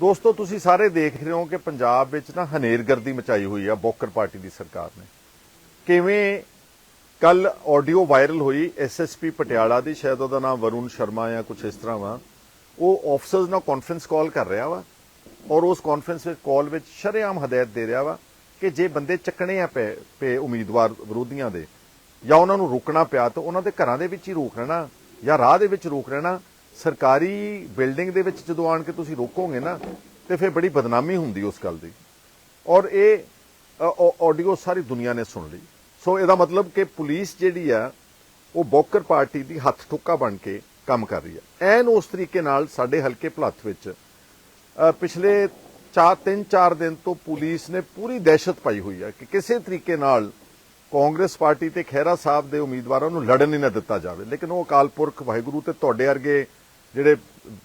ਦੋਸਤੋ, ਤੁਸੀਂ ਸਾਰੇ ਦੇਖ ਰਹੇ ਹੋ ਕਿ ਪੰਜਾਬ ਵਿੱਚ ਨਾ ਹਨੇਰਗਰਦੀ ਮਚਾਈ ਹੋਈ ਆ ਬੋਕਰ ਪਾਰਟੀ ਦੀ ਸਰਕਾਰ ਨੇ। ਕਿਵੇਂ ਕੱਲ ਆਡੀਓ ਵਾਇਰਲ ਹੋਈ ਐਸਐਸਪੀ ਪਟਿਆਲਾ ਦੀ, ਸ਼ਾਇਦ ਉਹਦਾ ਨਾਮ ਵਰੁਣ ਸ਼ਰਮਾ ਜਾਂ ਕੁਝ ਇਸ ਤਰ੍ਹਾਂ ਵਾ। ਉਹ ਆਫਸਰਸ ਨਾਲ ਕਾਨਫਰੰਸ ਕਾਲ ਕਰ ਰਿਹਾ ਵਾ ਔਰ ਉਸ ਕਾਨਫਰੰਸ ਵਿੱਚ ਕਾਲ ਵਿੱਚ ਸ਼ਰੇਆਮ ਹਦਾਇਤ ਦੇ ਰਿਹਾ ਵਾ ਕਿ ਜੇ ਬੰਦੇ ਚੱਕਣੇ ਆ ਪਏ ਪਏ ਉਮੀਦਵਾਰ ਵਿਰੋਧੀਆਂ ਦੇ ਜਾਂ ਉਹਨਾਂ ਨੂੰ ਰੋਕਣਾ ਪਿਆ ਤਾਂ ਉਹਨਾਂ ਦੇ ਘਰਾਂ ਦੇ ਵਿੱਚ ਹੀ ਰੋਕ ਰਹਿਣਾ ਜਾਂ ਰਾਹ ਦੇ ਵਿੱਚ ਰੋਕ ਰਹਿਣਾ ਸਰਕਾਰੀ ਬਿਲਡਿੰਗ ਦੇ ਵਿੱਚ ਜਦੋਂ ਆਣ ਕੇ ਤੁਸੀਂ ਰੋਕੋਗੇ ਨਾ, ਤੇ ਫਿਰ ਬੜੀ ਬਦਨਾਮੀ ਹੁੰਦੀ ਉਸ ਗੱਲ ਦੀ। ਔਰ ਇਹ ਆਡੀਓ ਸਾਰੀ ਦੁਨੀਆ ਨੇ ਸੁਣ ਲਈ। ਸੋ ਇਹਦਾ ਮਤਲਬ ਕਿ ਪੁਲਿਸ ਜਿਹੜੀ ਆ, ਉਹ ਬੋਕਰ ਪਾਰਟੀ ਦੀ ਹੱਥ ਠੁੱਕਾ ਬਣ ਕੇ ਕੰਮ ਕਰ ਰਹੀ ਹੈ ਐਨ ਉਸ ਤਰੀਕੇ ਨਾਲ ਸਾਡੇ ਹਲਕੇ ਭਲੱਥ ਵਿੱਚ ਪਿਛਲੇ 4 3-4 ਦਿਨ ਤੋਂ ਪੁਲਿਸ ਨੇ ਪੂਰੀ ਦਹਿਸ਼ਤ ਪਾਈ ਹੋਈ ਹੈ ਕਿ ਕਿਸੇ ਤਰੀਕੇ ਨਾਲ ਕਾਂਗਰਸ ਪਾਰਟੀ ਤੇ ਖਹਿਰਾ ਸਾਹਿਬ ਦੇ ਉਮੀਦਵਾਰਾਂ ਨੂੰ ਲੜਨ ਹੀ ਨਾ ਦਿੱਤਾ ਜਾਵੇ। ਲੇਕਿਨ ਉਹ ਅਕਾਲ ਪੁਰਖ ਵਾਹਿਗੁਰੂ ਤੇ ਤੁਹਾਡੇ ਵਰਗੇ ਜਿਹੜੇ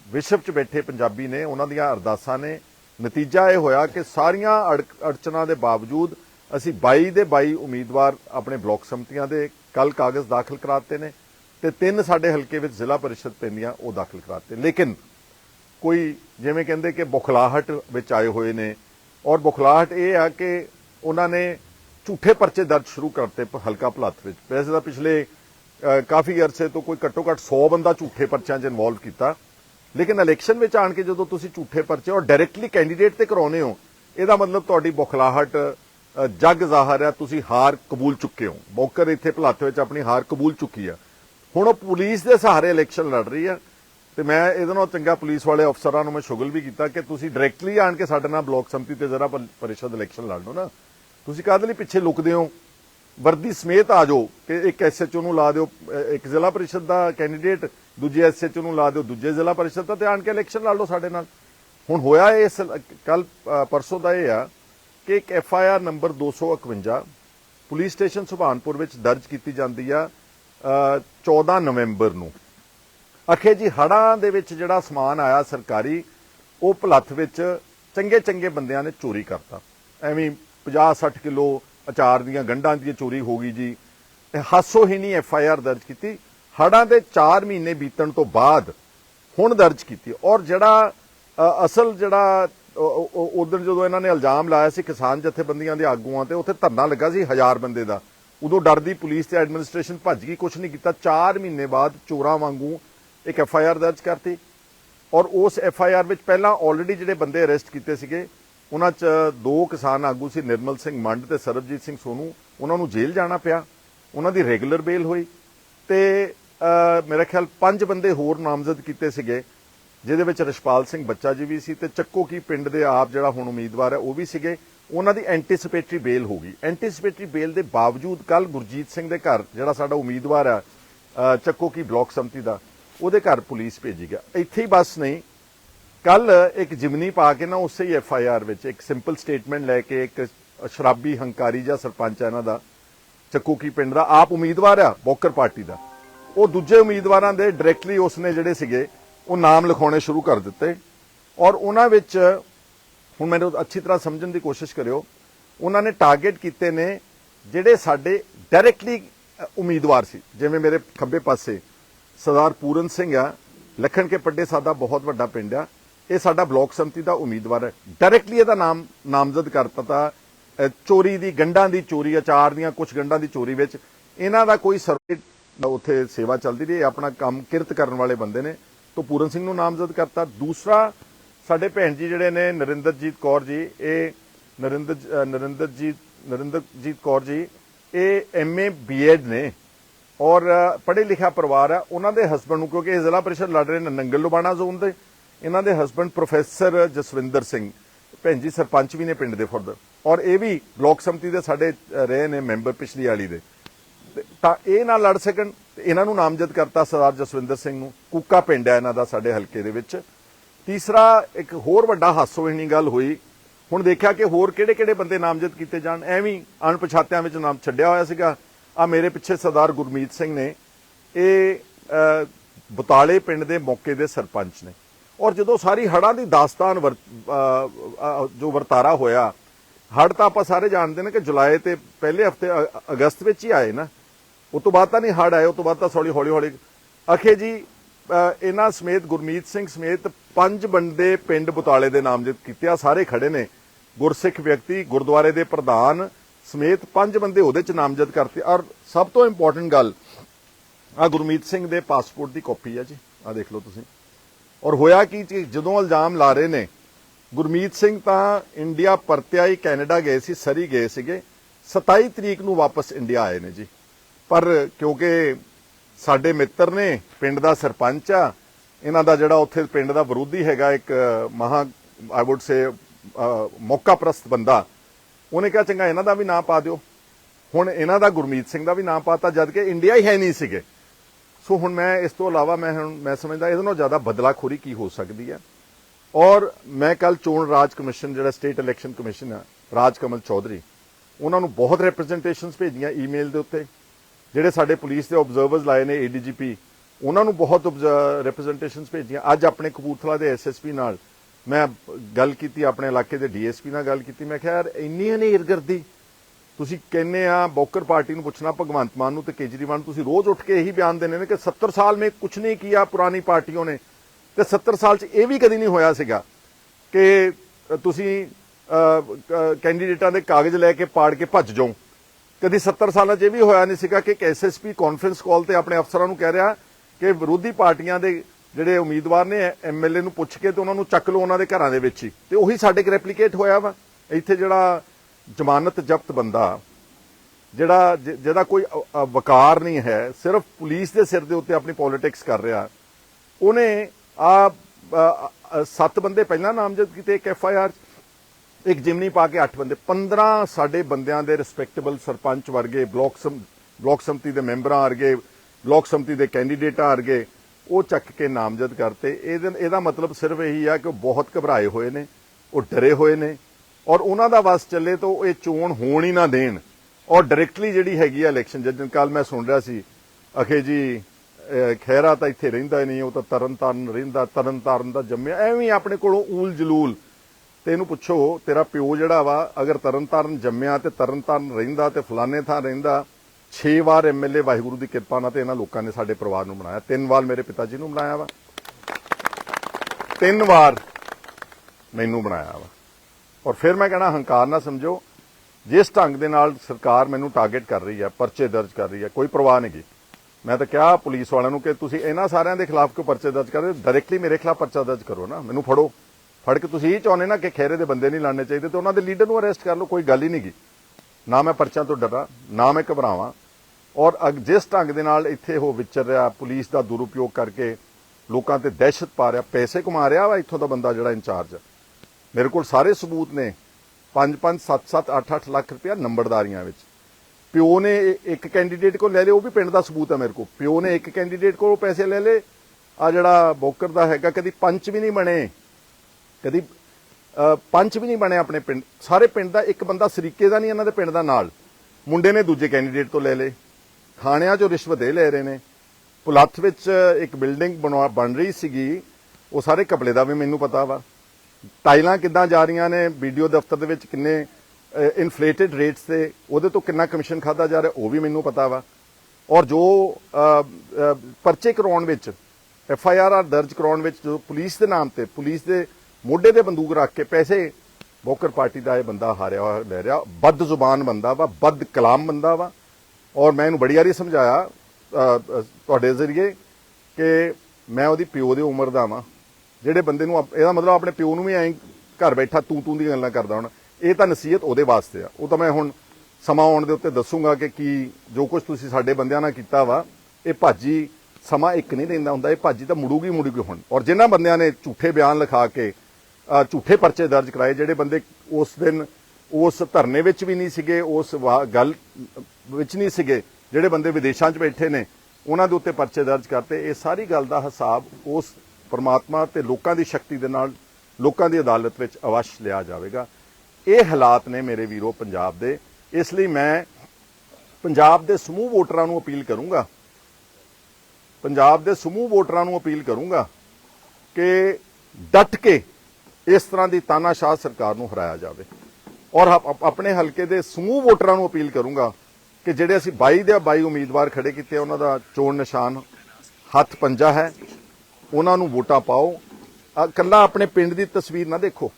ਵਿਸ਼ਵ 'ਚ ਬੈਠੇ ਪੰਜਾਬੀ ਨੇ, ਉਹਨਾਂ ਦੀਆਂ ਅਰਦਾਸਾਂ ਨੇ। ਨਤੀਜਾ ਇਹ ਹੋਇਆ ਕਿ ਸਾਰੀਆਂ ਅੜਕ- ਅੜਚਨਾਂ ਦੇ ਬਾਵਜੂਦ ਅਸੀਂ 22 ਦੇ 22 ਉਮੀਦਵਾਰ ਆਪਣੇ ਬਲਾਕ ਸੰਮਤੀਆਂ ਦੇ ਕੱਲ ਕਾਗਜ਼ ਦਾਖਲ ਕਰਾਤੇ ਨੇ ਤੇ ਤਿੰਨ ਸਾਡੇ ਹਲਕੇ ਵਿੱਚ ਜ਼ਿਲ੍ਹਾ ਪਰਿਸ਼ਦ ਪੈਂਦੀਆਂ ਉਹ ਦਾਖਲ ਕਰਾਤੇ। ਲੇਕਿਨ ਕੋਈ ਜਿਵੇਂ ਕਹਿੰਦੇ ਕਿ ਬੁਖਲਾਹਟ ਵਿੱਚ ਆਏ ਹੋਏ ਨੇ, ਔਰ ਬੁਖਲਾਹਟ ਇਹ ਆ ਕਿ ਉਹਨਾਂ ਨੇ ਝੂਠੇ ਪਰਚੇ ਦਰਜ ਸ਼ੁਰੂ ਕਰਤੇ ਹਲਕਾ ਭਲੱਥ ਵਿੱਚ। ਵੈਸੇ ਤਾਂ ਪਿਛਲੇ ਕਾਫੀ ਅਰਸੇ ਤੋਂ ਕੋਈ ਘੱਟੋ ਘੱਟ 100 ਬੰਦਾ ਝੂਠੇ ਪਰਚਿਆਂ 'ਚ ਇਨਵੋਲਵ ਕੀਤਾ। ਲੇਕਿਨ ਇਲੈਕਸ਼ਨ ਵਿੱਚ ਆਣ ਕੇ ਜਦੋਂ ਤੁਸੀਂ ਝੂਠੇ ਪਰਚੇ ਔਰ ਡਾਇਰੈਕਟਲੀ ਕੈਂਡੀਡੇਟ ਤੇ ਕਰਾਉਨੇ ਹੋ ਇਹਦਾ ਮਤਲਬ ਤੁਹਾਡੀ ਬੁਖਲਾਹਟ ਅ, ਜੱਗ ਜ਼ਾਹਰ ਹੈ ਤੁਸੀਂ ਹਾਰ ਕਬੂਲ ਚੁੱਕੇ ਹੋ। ਬੋਕਰ ਇੱਥੇ ਭਲੱਥ ਵਿੱਚ ਆਪਣੀ ਹਾਰ ਕਬੂਲ ਚੁੱਕੀ ਆ। ਹੁਣ ਉਹ ਪੁਲਿਸ ਦੇ ਸਹਾਰੇ ਇਲੈਕਸ਼ਨ ਲੜ ਰਹੀ ਆ ਤੇ ਮੈਂ ਇਹਦੇ ਨਾਲ ਚੰਗਾ ਪੁਲਿਸ ਵਾਲੇ ਅਫਸਰਾਂ ਨੂੰ ਮੈਂ ਸ਼ੁਗਲ ਵੀ ਕੀਤਾ ਕਿ ਤੁਸੀਂ ਡਾਇਰੈਕਟਲੀ ਆਣ ਕੇ ਸਾਡੇ ਨਾਲ ਬਲਾਕ ਸੰਮਤੀ ਤੇ ਜ਼ਰਾ ਪਰਿਸ਼ਦ ਇਲੈਕਸ਼ਨ ਲੜ ਲਓ ਨਾ। ਤੁਸੀਂ ਕਾਹਦੇ ਲਈ ਪਿੱਛੇ ਲੁਕਦੇ ਹੋ? ਵਰਦੀ ਸਮੇਤ ਆ ਜਾਓ ਕਿ ਇੱਕ ਐਸਐਚਓ ਨੂੰ ਲਾ ਦਿਓ ਇੱਕ ਜ਼ਿਲ੍ਹਾ ਪਰਿਸ਼ਦ ਦਾ ਕੈਂਡੀਡੇਟ ਦੂਜੇ ਐਸਐਚਓ ਨੂੰ ਲਾ ਦਿਓ ਦੂਜੇ ਜ਼ਿਲ੍ਹਾ ਪਰਿਸ਼ਦ ਦਾ ਤੇ ਆਣ ਕੇ ਇਲੈਕਸ਼ਨ ਲੜ ਲਓ ਸਾਡੇ ਨਾਲ। ਹੁਣ ਹੋਇਆ ਇਹ ਕੱਲ ਪਰਸੋਂ ਦਾ ਇਹ ਆ ਕਿ ਇੱਕ F I R number 251 police station Subhanpur ਵਿੱਚ ਦਰਜ ਕੀਤੀ ਜਾਂਦੀ ਆ ਅ, 14 ਨਵੰਬਰ ਨੂੰ। ਅਖੇ ਜੀ ਹੜਾਂ ਦੇ ਵਿੱਚ ਜਿਹੜਾ ਸਮਾਨ ਆਇਆ ਸਰਕਾਰੀ ਉਹ ਭਲੱਥ ਵਿੱਚ ਚੰਗੇ ਚੰਗੇ ਬੰਦਿਆਂ ਨੇ ਚੋਰੀ ਕਰਤਾ। ਐਵੇਂ 50 60 ਕਿਲੋ ਅਚਾਰ ਦੀਆਂ ਗੰਢਾਂ ਦੀ ਚੋਰੀ ਹੋ ਗਈ ਜੀ। ਇਹ ਹਾਸੋ ਹੀ ਨਹੀਂ ਐਫ ਆਈ ਆਰ ਦਰਜ ਕੀਤੀ। ਹੜਾਂ ਦੇ 4 ਮਹੀਨੇ ਬੀਤਣ ਤੋਂ ਬਾਅਦ ਹੁਣ ਦਰਜ ਕੀਤੀ। ਔਰ ਜਿਹੜਾ ਅਸਲ ਜਿਹੜਾ ਉਦੋਂ ਜਦੋਂ ਇਹਨਾਂ ਨੇ ਇਲਜ਼ਾਮ ਲਾਇਆ ਸੀ ਕਿਸਾਨ ਜਥੇਬੰਦੀਆਂ ਦੇ ਆਗੂਆਂ ਤੇ, ਉੱਥੇ ਧਰਨਾ ਲੱਗਾ ਸੀ ਹਜ਼ਾਰ ਬੰਦੇ ਦਾ। ਉਦੋਂ ਡਰਦੀ ਪੁਲਿਸ ਤੇ ਐਡਮਿਨਿਸਟ੍ਰੇਸ਼ਨ ਭੱਜ ਗਈ ਕੁਝ ਨਹੀਂ ਕੀਤਾ। 4 ਮਹੀਨੇ ਬਾਅਦ ਚੋਰਾਂ ਵਾਂਗੂ ਇੱਕ ਐਫ ਆਈ ਆਰ ਦਰਜ ਕਰਤੀ। ਔਰ ਉਸ ਐਫ ਆਈ ਆਰ ਵਿੱਚ ਪਹਿਲਾਂ ਆਲਰੇਡੀ ਜਿਹੜੇ ਬੰਦੇ ਅਰੈਸਟ ਕੀਤੇ ਸੀਗੇ ਉਹਨਾਂ 'ਚ ਦੋ ਕਿਸਾਨ ਆਗੂ ਸੀ ਨਿਰਮਲ ਸਿੰਘ ਮੰਡ ਤੇ ਸਰਬਜੀਤ ਸਿੰਘ ਸੋਨੂ। ਉਹਨਾਂ ਨੂੰ ਜੇਲ੍ਹ ਜਾਣਾ ਪਿਆ। ਉਹਨਾਂ ਦੀ ਰੈਗੂਲਰ ਬੇਲ ਹੋਈ ਤੇ ਅ, ਮੇਰਾ ਖਿਆਲ ਪੰਜ ਬੰਦੇ ਹੋਰ ਨਾਮਜ਼ਦ ਕੀਤੇ ਸੀਗੇ ਜਿਹਦੇ ਵਿੱਚ ਰਸ਼ਪਾਲ ਸਿੰਘ ਬੱਚਾ ਜੀ ਵੀ ਸੀ ਤੇ ਚੱਕੋ ਕੀ ਪਿੰਡ ਦੇ ਆਪ ਜਿਹੜਾ ਹੁਣ ਉਮੀਦਵਾਰ ਹੈ ਉਹ ਵੀ ਸੀਗੇ। ਉਹਨਾਂ ਦੀ ਐਂਟੀਸਪੇਟਰੀ ਬੇਲ ਹੋ ਗਈ। ਐਂਟੀਸਪੇਟਰੀ ਬੇਲ ਦੇ ਬਾਵਜੂਦ ਕੱਲ ਗੁਰਜੀਤ ਸਿੰਘ ਦੇ ਘਰ ਜਿਹੜਾ ਸਾਡਾ ਉਮੀਦਵਾਰ ਹੈ ਚੱਕੋ ਕੀ ਬਲਾਕ ਸੰਮਤੀ ਦਾ ਉਹਦੇ ਘਰ ਪੁਲਿਸ ਭੇਜੀ ਗਿਆ। ਇੱਥੇ ਹੀ ਬਸ ਨਹੀਂ ਕੱਲ ਇੱਕ ਜਿਮਨੀ ਪਾ ਕੇ ਨਾ ਉਸੇ ਹੀ ਐਫ ਆਈ ਆਰ ਵਿੱਚ ਇੱਕ ਸਿੰਪਲ ਸਟੇਟਮੈਂਟ ਲੈ ਕੇ ਇੱਕ ਸ਼ਰਾਬੀ ਹੰਕਾਰੀ ਜਾਂ ਸਰਪੰਚ ਹੈ ਇਹਨਾਂ ਦਾ, ਚੱਕੂਕੀ ਪਿੰਡ ਦਾ, ਆਪ ਉਮੀਦਵਾਰ ਆ, ਬੋਕਰ ਪਾਰਟੀ ਦਾ। ਉਹ ਦੂਜੇ ਉਮੀਦਵਾਰਾਂ ਦੇ ਡਾਇਰੈਕਟਲੀ ਉਸਨੇ ਜਿਹੜੇ ਸੀਗੇ, ਉਹ ਨਾਮ ਲਿਖਾਉਣੇ ਸ਼ੁਰੂ ਕਰ ਦਿੱਤੇ। ਔਰ ਉਹਨਾਂ ਵਿੱਚ, ਹੁਣ ਮੈਨੂੰ ਅੱਛੀ ਤਰ੍ਹਾਂ ਸਮਝਣ ਦੀ ਕੋਸ਼ਿਸ਼ ਕਰਿਓ, ਉਹਨਾਂ ਨੇ ਟਾਰਗੇਟ ਕੀਤੇ ਨੇ ਜਿਹੜੇ ਸਾਡੇ ਡਾਇਰੈਕਟਲੀ ਉਮੀਦਵਾਰ ਸੀ। ਜਿਵੇਂ ਮੇਰੇ ਖੱਬੇ ਪਾਸੇ ਸਰਦਾਰ ਪੂਰਨ ਸਿੰਘ ਆ, ਲਖਣ ਕੇ ਪੱਡੇ ਸਾਡਾ ਬਹੁਤ ਵੱਡਾ ਪਿੰਡ ਆ। ਇਹ ਸਾਡਾ ਬਲਾਕ ਸੰਮਤੀ ਦਾ ਉਮੀਦਵਾਰ ਹੈ। ਡਾਇਰੈਕਟਲੀ ਇਹਦਾ ਨਾਮ, ਨਾਮਜ਼ਦ ਕਰਤਾ ਤਾਂ ਚੋਰੀ ਦੀ ਗੰਢਾਂ ਦੀ ਚੋਰੀ, ਅਚਾਰ ਦੀਆਂ ਕੁਝ ਗੰਢਾਂ ਦੀ ਚੋਰੀ ਵਿੱਚ ਇਹਨਾਂ ਦਾ ਕੋਈ ਸਰਵੇ ਉੱਥੇ ਸੇਵਾ ਚੱਲਦੀ ਰਹੀ ਆਪਣਾ ਕੰਮ ਕਿਰਤ ਕਰਨ ਵਾਲੇ ਬੰਦੇ ਨੇ। ਤੋਂ ਪੂਰਨ ਸਿੰਘ ਨੂੰ ਨਾਮਜ਼ਦ ਕਰਤਾ। ਦੂਸਰਾ, ਸਾਡੇ ਭੈਣ ਜੀ ਜਿਹੜੇ ਨੇ, ਨਰਿੰਦਰਜੀਤ ਕੌਰ ਜੀ, ਇਹ ਨਰਿੰਦਰ ਨਰਿੰਦਰਜੀਤ ਨਰਿੰਦਰਜੀਤ ਕੌਰ ਜੀ, ਇਹ ਐਮਏ ਬੀਐਡ ਨੇ। ਔਰ ਪੜ੍ਹੇ ਲਿਖਿਆ ਪਰਿਵਾਰ ਹੈ। ਉਹਨਾਂ ਦੇ ਹਸਬੰਡ ਨੂੰ ਕਿਉਂਕਿ ਇਹ ਜ਼ਿਲ੍ਹਾ ਪਰਿਸ਼ਦ ਲੜ ਰਹੇ ਨੇ ਨੰਗਲ ਲੁਬਾਣਾ ਜ਼ੋਨ ਦੇ ਇਹਨਾਂ ਦੇ ਹਸਬੰਡ ਪ੍ਰੋਫੈਸਰ ਜਸਵਿੰਦਰ ਸਿੰਘ, ਭੈਣ ਜੀ ਸਰਪੰਚ ਵੀ ਨੇ ਪਿੰਡ ਦੇ ਫੁਰਦਰ ਔਰ ਇਹ ਵੀ ਬਲਾਕ ਸਮਿਤੀ ਦੇ ਸਾਡੇ ਰਹੇ ਨੇ ਮੈਂਬਰ ਪਿਛਲੀ ਵਾਲੀ ਦੇ। ਤਾਂ ਇਹ ਨਾ ਲੜ ਸਕਣ। ਤੇ ਇਹਨਾਂ ਨੂੰ ਨਾਮਜ਼ਦ ਕਰਤਾ ਸਰਦਾਰ ਜਸਵਿੰਦਰ ਸਿੰਘ ਨੂੰ। ਕੂਕਾ ਪਿੰਡ ਹੈ ਇਹਨਾਂ ਦਾ ਸਾਡੇ ਹਲਕੇ ਦੇ ਵਿੱਚ। ਤੀਸਰਾ ਇੱਕ ਹੋਰ ਵੱਡਾ ਹਾਸੋਹੀਣੀ ਗੱਲ ਹੋਈ। ਹੁਣ ਦੇਖਿਆ ਕਿ ਹੋਰ ਕਿਹੜੇ ਕਿਹੜੇ ਬੰਦੇ ਨਾਮਜ਼ਦ ਕੀਤੇ ਜਾਣ। ਐਵੇਂ ਅਣਪਛਾਤਿਆਂ ਵਿੱਚ ਨਾਮ ਛੱਡਿਆ ਹੋਇਆ ਸੀਗਾ। ਆ ਮੇਰੇ ਪਿੱਛੇ ਸਰਦਾਰ ਗੁਰਮੀਤ ਸਿੰਘ ਨੇ। ਇਹ ਬਤਾਲੇ ਪਿੰਡ ਦੇ ਮੌਕੇ ਦੇ ਸਰਪੰਚ ਨੇ। ਔਰ ਜਦੋਂ ਸਾਰੀ ਹੜਾਂ ਦੀ ਦਾਸਤਾਨ ਵਰ- ਜੋ ਵਰਤਾਰਾ ਹੋਇਆ ਹੜ ਤਾਂ ਆਪਾਂ ਸਾਰੇ ਜਾਣਦੇ ਨੇ ਕਿ ਜੁਲਾਈ ਤੇ ਪਹਿਲੇ ਹਫ਼ਤੇ ਅਗਸਤ ਵਿੱਚ ਹੀ ਆਏ ਨਾ। ਉਸ ਤੋਂ ਬਾਅਦ ਤਾਂ ਨਹੀਂ ਹੜ ਆਏ ਉਸ ਤੋਂ ਬਾਅਦ ਤਾਂ ਹੌਲੀ ਹੌਲੀ ਹੌਲੀ। ਅਖੇ ਜੀ ਇਹਨਾਂ ਸਮੇਤ ਗੁਰਮੀਤ ਸਿੰਘ ਸਮੇਤ ਪੰਜ ਬੰਦੇ ਪਿੰਡ ਬੁਤਾਲੇ ਦੇ ਨਾਮਜ਼ਦ ਕੀਤੇ ਆ, ਸਾਰੇ ਖੜੇ ਨੇ। ਗੁਰਸਿੱਖ ਵਿਅਕਤੀ, ਗੁਰਦੁਆਰੇ ਦੇ ਪ੍ਰਧਾਨ ਸਮੇਤ ਪੰਜ ਬੰਦੇ ਉਹਦੇ ਚ ਨਾਮਜ਼ਦ ਕਰਤੇ। ਔਰ ਸਭ ਤੋਂ ਇੰਪੋਰਟੈਂਟ ਗੱਲ ਆ ਗੁਰਮੀਤ ਸਿੰਘ ਦੇ ਪਾਸਪੋਰਟ ਦੀ ਕਾਪੀ ਆ ਜੀ। ਆ ਦੇਖ ਲਓ ਤੁਸੀਂ। ਔਰ ਹੋਇਆ ਕੀ ਜੀ ਜਦੋਂ ਇਲਜ਼ਾਮ ਲਾ ਰਹੇ ਨੇ, ਗੁਰਮੀਤ ਸਿੰਘ ਤਾਂ ਇੰਡੀਆ ਪਰਤਿਆ ਹੀ, ਕੈਨੇਡਾ ਗਏ ਸੀ, ਸਰੀ ਗਏ ਸੀਗੇ। 27 ਤਰੀਕ ਨੂੰ ਵਾਪਸ ਇੰਡੀਆ ਆਏ ਨੇ ਜੀ। ਪਰ ਕਿਉਂਕਿ ਸਾਡੇ ਮਿੱਤਰ ਨੇ, ਪਿੰਡ ਦਾ ਸਰਪੰਚ ਆ, ਇਹਨਾਂ ਦਾ ਜਿਹੜਾ ਉੱਥੇ ਪਿੰਡ ਦਾ ਵਿਰੋਧੀ ਹੈਗਾ, ਇੱਕ ਮਹਾ ਆਈ ਊਡ ਸੇ ਮੌਕਾ ਪ੍ਰਸਤ ਬੰਦਾ, ਉਹਨੇ ਕਿਹਾ, ਚੰਗਾ, ਇਹਨਾਂ ਦਾ ਵੀ ਨਾਂ ਪਾ ਦਿਓ। ਹੁਣ ਇਹਨਾਂ ਦਾ ਗੁਰਮੀਤ ਸਿੰਘ ਦਾ ਵੀ ਨਾਂ ਪਾਤਾ ਜਦ ਕਿ ਇੰਡੀਆ ਹੀ ਹੈ ਨਹੀਂ ਸੀਗੇ। ਸੋ ਹੁਣ ਮੈਂ ਇਸ ਤੋਂ ਇਲਾਵਾ ਮੈਂ ਹੁਣ ਮੈਂ ਸਮਝਦਾ ਇਹਦੇ ਨਾਲੋਂ ਜ਼ਿਆਦਾ ਬਦਲਾਖੋਰੀ ਕੀ ਹੋ ਸਕਦੀ ਹੈ? ਔਰ ਮੈਂ ਕੱਲ ਚੋਣ ਰਾਜ ਕਮਿਸ਼ਨ, ਜਿਹੜਾ ਸਟੇਟ ਇਲੈਕਸ਼ਨ ਕਮਿਸ਼ਨ ਆ, ਰਾਜ ਕਮਲ ਚੌਧਰੀ, ਉਹਨਾਂ ਨੂੰ ਬਹੁਤ ਰਿਪਰੈਜ਼ੈਂਟੇਸ਼ਨਸ ਭੇਜੀਆਂ ਈਮੇਲ ਦੇ ਉੱਤੇ। ਜਿਹੜੇ ਸਾਡੇ ਪੁਲਿਸ ਦੇ ਆਬਜ਼ਰਵਰਸ ਲਾਏ ਨੇ ਏਡੀਜੀਪੀ ਉਹਨਾਂ ਨੂੰ ਬਹੁਤ ਰਿਪਰੈਜ਼ੈਂਟੇਸ਼ਨਸ ਭੇਜੀਆਂ। ਅੱਜ ਆਪਣੇ ਕਪੂਰਥਲਾ ਦੇ ਐਸਐਸਪੀ ਨਾਲ ਮੈਂ ਗੱਲ ਕੀਤੀ, ਆਪਣੇ ਇਲਾਕੇ ਦੇ ਡੀਐਸਪੀ ਨਾਲ ਗੱਲ ਕੀਤੀ। ਮੈਂ ਕਿਹਾ, ਯਾਰ ਇੰਨੀ ਹਨੇਰਗਰਦੀ ਤੁਸੀਂ ਕਹਿੰਦੇ ਆ, ਬੌਕਰ ਪਾਰਟੀ ਨੂੰ ਪੁੱਛਣਾ, ਭਗਵੰਤ ਮਾਨ ਨੂੰ ਤੇ ਕੇਜਰੀਵਾਲ ਨੂੰ, ਤੁਸੀਂ ਰੋਜ਼ ਉੱਠ ਕੇ ਇਹੀ ਬਿਆਨ ਦਿੰਦੇ ਨੇ ਕਿ 70 ਸਾਲ ਮੇਂ ਕੁਝ ਨਹੀਂ ਕੀਤਾ ਪੁਰਾਣੀ ਪਾਰਟੀਆਂ ਨੇ। ਤੇ 70 ਸਾਲ ਚ ਇਹ ਵੀ ਕਦੀ ਨਹੀਂ ਹੋਇਆ ਸੀਗਾ ਕਿ ਤੁਸੀਂ ਕੈਂਡੀਡੇਟਾਂ ਦੇ ਕਾਗਜ਼ ਲੈ ਕੇ ਪਾੜ ਕੇ ਭੱਜ ਜਾਓ। ਕਦੀ 70 ਸਾਲਾਂ 'ਚ ਇਹ ਵੀ ਹੋਇਆ ਨਹੀਂ ਸੀਗਾ ਕਿ ਇੱਕ ਐਸਐਸਪੀ ਕਾਨਫਰੰਸ ਕਾਲ ਤੇ ਆਪਣੇ ਅਫਸਰਾਂ ਨੂੰ ਕਹਿ ਰਿਹਾ ਕਿ ਵਿਰੋਧੀ ਪਾਰਟੀਆਂ ਦੇ ਜਿਹੜੇ ਉਮੀਦਵਾਰ ਨੇ ਐਮਐਲਏ ਨੂੰ ਪੁੱਛ ਕੇ ਤੇ ਉਹਨਾਂ ਨੂੰ ਚੱਕ ਲਓ ਉਹਨਾਂ ਦੇ ਘਰਾਂ ਦੇ ਵਿੱਚ ਹੀ। ਤੇ ਉਹੀ ਸਾਡੇ ਕੋਲ ਰੈਪਲੀਕੇਟ ਹੋਇਆ ਵਾ। ਇੱਥੇ ਜਿਹੜਾ ਜ਼ਮਾਨਤ ਜ਼ਬਤ ਬੰਦਾ ਜਿਹੜਾ ਜਿ- ਜਿਹਦਾ ਕੋਈ ਵਕਾਰ ਨਹੀਂ ਹੈ, ਸਿਰਫ ਪੁਲਿਸ ਦੇ ਸਿਰ ਦੇ ਉੱਤੇ ਆਪਣੀ ਪੋਲਿਟਿਕਸ ਕਰ ਰਿਹਾ। ਉਹਨੇ ਆ ਸੱਤ ਬੰਦੇ ਪਹਿਲਾਂ ਨਾਮਜ਼ਦ ਕੀਤੇ ਇੱਕ ਐਫ ਆਈ ਆਰ ਇੱਕ ਜਿਮਨੀ ਪਾ ਕੇ 8 ਬੰਦੇ। 15 ਸਾਡੇ ਬੰਦਿਆਂ ਦੇ ਰਿਸਪੈਕਟੇਬਲ ਸਰਪੰਚ ਵਰਗੇ, ਬਲਾਕ ਸਮ, ਬਲਾਕ ਸੰਮਤੀ ਦੇ ਮੈਂਬਰਾਂ ਵਰਗੇ, ਬਲਾਕ ਸੰਮਤੀ ਦੇ ਕੈਂਡੀਡੇਟਾਂ ਵਰਗੇ, ਉਹ ਚੱਕ ਕੇ ਨਾਮਜ਼ਦ ਕਰਤੇ। ਇਹਦੇ, ਇਹਦਾ ਮਤਲਬ ਸਿਰਫ ਇਹੀ ਆ ਕਿ ਉਹ ਬਹੁਤ ਘਬਰਾਏ ਹੋਏ ਨੇ, ਉਹ ਡਰੇ ਹੋਏ ਨੇ। ਔਰ ਉਹਨਾਂ ਦਾ ਵਸ ਚੱਲੇ ਤਾਂ ਉਹ ਇਹ ਚੋਣ ਹੋਣ ਹੀ ਨਾ ਦੇਣ। ਔਰ ਡਾਇਰੈਕਟਲੀ ਜਿਹੜੀ ਹੈਗੀ ਆ ਇਲੈਕਸ਼ਨ ਜਦੋਂ ਕੱਲ ਮੈਂ ਸੁਣ ਰਿਹਾ ਸੀ, ਅਖੇ ਜੀ, ਅਹ, ਖਹਿਰਾ ਤਾਂ ਇੱਥੇ ਰਹਿੰਦਾ ਹੀ ਨਹੀਂ, ਉਹ ਤਾਂ ਤਰਨ ਤਰਨਤਾਰਨ ਰਹਿੰਦਾ ਤਰਨ ਤਰਨਤਾਰਨ ਦਾ ਜੰਮਿਆ, ਐਵੇਂ ਆਪਣੇ ਕੋਲੋਂ ਊਲ ਜਲੂਲ ਤੇ ਇਹਨੂੰ ਪੁੱਛੋ, ਤੇਰਾ ਪਿਓ ਜਿਹੜਾ ਵਾ, ਅਗਰ ਤਰਨ ਤਰਨਤਾਰਨ ਜੰਮਿਆ ਤੇ ਤਰਨਤਾਰਨ ਰਹਿੰਦਾ ਤੇ ਫਲਾਣੇ ਥਾਂ ਰਹਿੰਦਾ 6 ਵਾਰ ਐਮਐਲਏ ਵਾਹਿਗੁਰੂ ਦੀ ਕਿਰਪਾ ਨਾਲ ਤੇ ਇਹਨਾਂ ਲੋਕਾਂ ਨੇ ਸਾਡੇ ਪਰਿਵਾਰ ਨੂੰ ਬਣਾਇਆ ਤਿੰਨ ਵਾਰ ਮੇਰੇ ਪਿਤਾ ਜੀ ਨੂੰ ਬਣਾਇਆ ਵਾ। ਤਿੰਨ ਵਾਰ ਮੈਨੂੰ ਬਣਾਇਆ ਵਾ। ਔਰ ਫਿਰ ਮੈਂ ਕਹਿਣਾ, ਹੰਕਾਰ ਨਾ ਸਮਝੋ। ਜਿਸ ਢੰਗ ਦੇ ਨਾਲ ਸਰਕਾਰ ਮੈਨੂੰ ਟਾਰਗੇਟ ਕਰ ਰਹੀ ਹੈ, ਪਰਚੇ ਦਰਜ ਕਰ ਰਹੀ ਹੈ, ਕੋਈ ਪਰਵਾਹ ਨਹੀਂ ਗੀ। ਮੈਂ ਤਾਂ ਕਿਹਾ ਪੁਲਿਸ ਵਾਲਿਆਂ ਨੂੰ ਕਿ ਤੁਸੀਂ ਇਹਨਾਂ ਸਾਰਿਆਂ ਦੇ ਖਿਲਾਫ ਕਿਉਂ ਪਰਚੇ ਦਰਜ ਕਰ ਰਹੇ ਹੋ? ਡਾਇਰੈਕਟਲੀ ਮੇਰੇ ਖਿਲਾਫ ਪਰਚਾ ਦਰਜ ਕਰੋ ਨਾ, ਮੈਨੂੰ ਫੜੋ। ਫੜ ਕੇ ਤੁਸੀਂ ਇਹ ਚਾਹੁੰਦੇ ਨਾ ਕਿ ਖੇਰੇ ਦੇ ਬੰਦੇ ਨਹੀਂ ਲੜਨੇ ਚਾਹੀਦੇ, ਤੇ ਉਹਨਾਂ ਦੇ ਲੀਡਰ ਨੂੰ ਅਰੈਸਟ ਕਰ ਲਓ, ਕੋਈ ਗੱਲ ਹੀ ਨਹੀਂ ਗੀ। ਨਾ ਮੈਂ ਪਰਚਿਆਂ ਤੋਂ ਡਰਾਂ, ਨਾ ਮੈਂ ਘਬਰਾਵਾਂ। ਔਰ ਅਗ, ਜਿਸ ਢੰਗ ਦੇ ਨਾਲ ਇੱਥੇ ਉਹ ਵਿਚਰ ਰਿਹਾ, ਪੁਲਿਸ ਦਾ ਦੁਰਉਪਯੋਗ ਕਰਕੇ ਲੋਕਾਂ ਤੇ ਦਹਿਸ਼ਤ ਪਾ ਰਿਹਾ, ਪੈਸੇ ਕਮਾ ਰਿਹਾ ਵਾ ਇੱਥੋਂ ਦਾ ਬੰਦਾ ਜਿਹੜਾ ਇੰਚਾਰਜ। ਮੇਰੇ ਕੋਲ ਸਾਰੇ ਸਬੂਤ ਨੇ। 5 5 7 7 8 8 ਲੱਖ ਰੁਪਇਆ ਨੰਬਰਦਾਰੀਆਂ ਵਿੱਚ। ਪਿਓ ਨੇ ਇੱਕ ਕੈਂਡੀਡੇਟ ਕੋਲ ਲੈ ਲਏ ਉਹ ਵੀ ਪਿੰਡ ਦਾ ਸਬੂਤ ਹੈ ਮੇਰੇ ਕੋਲ। ਪਿਓ ਨੇ ਇੱਕ ਕੈਂਡੀਡੇਟ ਕੋਲ ਪੈਸੇ ਲੈ ਲਏ। ਆ ਜਿਹੜਾ ਬੋਕਰ ਦਾ ਹੈਗਾ, ਕਦੀ ਪੰਚ ਵੀ ਨਹੀਂ ਬਣੇ। ਕਦੀ ਪੰਚ ਵੀ ਨਹੀਂ ਬਣੇ ਆਪਣੇ ਪਿੰਡ। ਸਾਰੇ ਪਿੰਡ ਦਾ ਇੱਕ ਬੰਦਾ ਸਰੀਕੇ ਦਾ ਨਹੀਂ, ਇਹਨਾਂ ਦੇ ਪਿੰਡ ਦਾ ਨਾਲ। ਮੁੰਡੇ ਨੇ ਦੂਜੇ ਕੈਂਡੀਡੇਟ ਤੋਂ ਲੈ ਲਏ। ਥਾਣਿਆਂ 'ਚੋਂ ਰਿਸ਼ਵਤ ਦੇ ਲੈ ਰਹੇ ਨੇ। ਪੁਲੱਥ ਵਿੱਚ ਇੱਕ ਬਿਲਡਿੰਗ ਬਣਵਾ, ਬਣ ਰਹੀ ਸੀਗੀ। ਉਹ ਸਾਰੇ ਕਪਲੇ ਦਾ ਵੀ ਮੈਨੂੰ ਪਤਾ ਵਾ। ਟਾਈਲਾਂ ਕਿੱਦਾਂ ਜਾ ਰਹੀਆਂ ਨੇ ਵੀਡੀਓ ਦਫ਼ਤਰ ਦੇ ਵਿੱਚ ਕਿੰਨੇ ਇਨਫਲੇਟਡ ਰੇਟਸ ਤੇ ਉਹਦੇ ਤੋਂ ਕਿੰਨਾ ਕਮਿਸ਼ਨ ਖਾਦਾ ਜਾ ਰਿਹਾ, ਉਹ ਵੀ ਮੈਨੂੰ ਪਤਾ ਵਾ। ਔਰ ਜੋ ਪਰਚੇ ਕਰਾਉਣ ਵਿੱਚ, ਐਫ ਆਈ ਆਰ ਦਰਜ ਕਰਾਉਣ ਵਿੱਚ ਜੋ ਪੁਲਿਸ ਦੇ ਨਾਮ ਤੇ, ਪੁਲਿਸ ਦੇ ਮੋਢੇ ਤੇ ਬੰਦੂਕ ਰੱਖ ਕੇ ਪੈਸੇ, ਬੋਕਰ ਪਾਰਟੀ ਦਾ ਇਹ ਬੰਦਾ ਹਾਰਿਆ ਹੋਇਆ, ਲੈ ਰਿਹਾ, ਬਦ ਜ਼ੁਬਾਨ ਬੰਦਾ ਵਾ, ਬਦ ਕਲਾਮ ਬੰਦਾ ਵਾ। ਔਰ ਮੈਂ ਇਹਨੂੰ ਬੜੀ ਵਾਰੀ ਸਮਝਾਇਆ ਤੁਹਾਡੇ ਜ਼ਰੀਏ ਕਿ ਮੈਂ ਉਹਦੀ ਪਿਓ ਦੀ ਉਮਰ ਦਾ ਵਾਂ। ਜਿਹੜੇ ਬੰਦੇ ਨੂੰ ਆਪ- ਇਹਦਾ ਮਤਲਬ ਆਪਣੇ ਪਿਓ ਨੂੰ ਵੀ ਐਂ ਘਰ ਬੈਠਾ ਤੂੰ ਤੂੰ ਦੀ ਗੱਲਾਂ ਕਰਦਾ ਹੁਣ। ਇਹ ਤਾਂ ਨਸੀਹਤ ਉਹਦੇ ਵਾਸਤੇ ਆ। ਉਹ ਤਾਂ ਮੈਂ ਹੁਣ ਸਮਾਂ ਆਉਣ ਦੇ ਉੱਤੇ ਦੱਸੂਗਾ ਕਿ ਕੀ ਜੋ ਕੁਝ ਤੁਸੀਂ ਸਾਡੇ ਬੰਦਿਆਂ ਨਾਲ ਕੀਤਾ ਵਾ, ਇਹ ਭਾਜੀ ਸਮਾਂ ਇੱਕ ਨਹੀਂ ਦਿੰਦਾ ਹੁੰਦਾ, ਇਹ ਭਾਜੀ ਤਾਂ ਮੁੜੂਗੀ ਮੁੜੂਗੀ ਹੁਣ। ਔਰ ਜਿਨ੍ਹਾਂ ਬੰਦਿਆਂ ਨੇ ਝੂਠੇ ਬਿਆਨ ਲਿਖਾ ਕੇ ਝੂਠੇ ਪਰਚੇ ਦਰਜ ਕਰਾਏ, ਜਿਹੜੇ ਬੰਦੇ ਉਸ ਦਿਨ ਉਸ ਧਰਨੇ ਵਿੱਚ ਵੀ ਨਹੀਂ ਸੀਗੇ, ਉਸ ਵਾ- ਗੱਲ ਵਿੱਚ ਨਹੀਂ ਸੀਗੇ, ਜਿਹੜੇ ਬੰਦੇ ਵਿਦੇਸ਼ਾਂ 'ਚ ਬੈਠੇ ਨੇ, ਉਹਨਾਂ ਦੇ ਉੱਤੇ ਪਰਚੇ ਦਰਜ ਕਰਤੇ, ਇਹ ਸਾਰੀ ਗੱਲ ਦਾ ਹਿਸਾਬ ਉਸ ਪਰਮਾਤਮਾ ਤੇ ਲੋਕਾਂ ਦੀ ਸ਼ਕਤੀ ਦੇ ਨਾਲ ਲੋਕਾਂ ਦੀ ਅਦਾਲਤ ਵਿੱਚ ਅਵਸ਼ ਲਿਆ ਜਾਵੇਗਾ। ਇਹ ਹਾਲਾਤ ਨੇ ਮੇਰੇ ਵੀਰੋ ਪੰਜਾਬ ਦੇ। ਇਸ ਲਈ ਮੈਂ ਪੰਜਾਬ ਦੇ ਸਮੂਹ ਵੋਟਰਾਂ ਨੂੰ ਅਪੀਲ ਕਰੂੰਗਾ। ਪੰਜਾਬ ਦੇ ਸਮੂਹ ਵੋਟਰਾਂ ਨੂੰ ਅਪੀਲ ਕਰੂੰਗਾ ਕਿ ਡਟ ਕੇ ਇਸ ਤਰ੍ਹਾਂ ਦੀ ਤਾਨਾਸ਼ਾਹ ਸਰਕਾਰ ਨੂੰ ਹਰਾਇਆ ਜਾਵੇ। ਔਰ ਆਪਣੇ ਹਲਕੇ ਦੇ ਸਮੂਹ ਵੋਟਰਾਂ ਨੂੰ ਅਪੀਲ ਕਰੂੰਗਾ ਕਿ ਜਿਹੜੇ ਅਸੀਂ 22 ਦੇ 22 ਉਮੀਦਵਾਰ ਖੜੇ ਕੀਤੇ ਉਹਨਾਂ ਦਾ ਚੋਣ ਨਿਸ਼ਾਨ ਹੱਥ ਪੰਜਾ ਹੈ। ਉਹਨਾਂ ਨੂੰ ਵੋਟਾਂ ਪਾਓ। ਇਕੱਲਾ ਆਪਣੇ ਪਿੰਡ ਦੀ ਤਸਵੀਰ ਨਾ ਦੇਖੋ।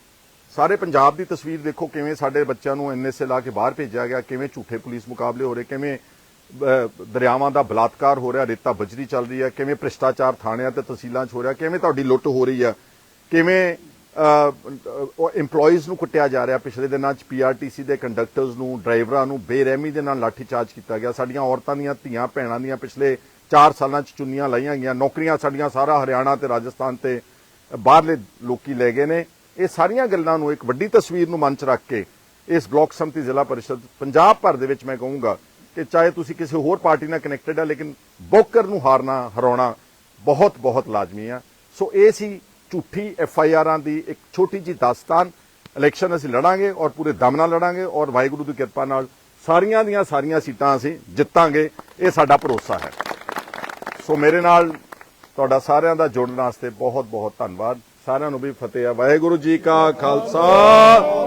ਸਾਰੇ ਪੰਜਾਬ ਦੀ ਤਸਵੀਰ ਦੇਖੋ ਕਿਵੇਂ ਸਾਡੇ ਬੱਚਿਆਂ ਨੂੰ ਐਨਐਸਏ ਲਾ ਕੇ ਬਾਹਰ ਭੇਜਿਆ ਗਿਆ, ਕਿਵੇਂ ਝੂਠੇ ਪੁਲਿਸ ਮੁਕਾਬਲੇ ਹੋ ਰਹੇ, ਕਿਵੇਂ ਦਰਿਆਵਾਂ ਦਾ ਬਲਾਤਕਾਰ ਹੋ ਰਿਹਾ, ਰੇਤਾ ਬਜਰੀ ਚੱਲ ਰਹੀ ਹੈ, ਕਿਵੇਂ ਭ੍ਰਿਸ਼ਟਾਚਾਰ ਥਾਣਿਆਂ ਤੇ ਤਹਿਸੀਲਾਂ 'ਚ ਹੋ ਰਿਹਾ, ਕਿਵੇਂ ਤੁਹਾਡੀ ਲੁੱਟ ਹੋ ਰਹੀ ਹੈ, ਕਿਵੇਂ EMPLOYEES ਨੂੰ ਕੁੱਟਿਆ ਜਾ ਰਿਹਾ, ਪਿਛਲੇ ਦਿਨਾਂ 'ਚ ਪੀਆਰਟੀਸੀ ਦੇ ਕੰਡਕਟਰਸ ਨੂੰ, ਡਰਾਈਵਰਾਂ ਨੂੰ ਬੇਰਹਿਮੀ ਦੇ ਨਾਲ ਲਾਠੀਚਾਰਜ ਕੀਤਾ ਗਿਆ, ਸਾਡੀਆਂ ਔਰਤਾਂ ਦੀਆਂ, ਧੀਆਂ, ਭੈਣਾਂ ਦੀਆਂ ਪਿਛਲੇ 4 ਸਾਲਾਂ 'ਚ ਚੁੰਨੀਆਂ ਲਾਈਆਂ ਗਈਆਂ। ਨੌਕਰੀਆਂ ਸਾਡੀਆਂ ਸਾਰਾ ਹਰਿਆਣਾ ਤੇ ਰਾਜਸਥਾਨ ਤੇ ਬਾਹਰਲੇ ਲੋਕੀ ਲੈ ਗਏ ਨੇ। ਇਹ ਸਾਰੀਆਂ ਗੱਲਾਂ ਨੂੰ ਇੱਕ ਵੱਡੀ ਤਸਵੀਰ ਨੂੰ ਮੰਚ ਰੱਖ ਕੇ ਇਸ ਬਲਾਕ ਸੰਮਤੀ ਜ਼ਿਲ੍ਹਾ ਪਰਿਸ਼ਦ ਪੰਜਾਬ ਭਰ ਦੇ ਵਿੱਚ ਮੈਂ ਕਹੂੰਗਾ ਕਿ ਚਾਹੇ ਤੁਸੀਂ ਕਿਸੇ ਹੋਰ ਪਾਰਟੀ ਨਾਲ ਕਨੈਕਟਡ ਹੈ ਲੇਕਿਨ ਬੋਕਰ ਨੂੰ ਹਾਰਨਾ, ਹਰਾਉਣਾ ਬਹੁਤ ਬਹੁਤ ਲਾਜ਼ਮੀ ਆ। ਸੋ ਇਹ ਸੀ ਝੂਠੀ ਐਫ ਆਈ ਆਰਾਂ ਦੀ ਇੱਕ ਛੋਟੀ ਜੀ ਦਾਸਤਾਨ। ਇਲੈਕਸ਼ਨ ਅਸੀਂ ਲੜਾਂਗੇ ਔਰ ਪੂਰੇ ਦਮ ਨਾਲ ਲੜਾਂਗੇ ਔਰ ਵਾਹਿਗੁਰੂ ਦੀ ਕਿਰਪਾ ਨਾਲ ਸਾਰੀਆਂ ਦੀਆਂ ਸਾਰੀਆਂ ਸੀਟਾਂ ਅਸੀਂ ਜਿੱਤਾਂਗੇ। ਇਹ ਸਾਡਾ ਭਰੋਸਾ ਹੈ। ਸੋ ਮੇਰੇ ਨਾਲ ਤੁਹਾਡਾ ਸਾਰਿਆਂ ਦਾ ਜੁੜਨ ਵਾਸਤੇ ਬਹੁਤ ਬਹੁਤ ਧੰਨਵਾਦ। ਸਾਰਿਆਂ ਨੂੰ ਵੀ ਫਤਿਹ ਆ। ਵਾਹਿਗੁਰੂ ਜੀ ਕਾ ਖਾਲਸਾ।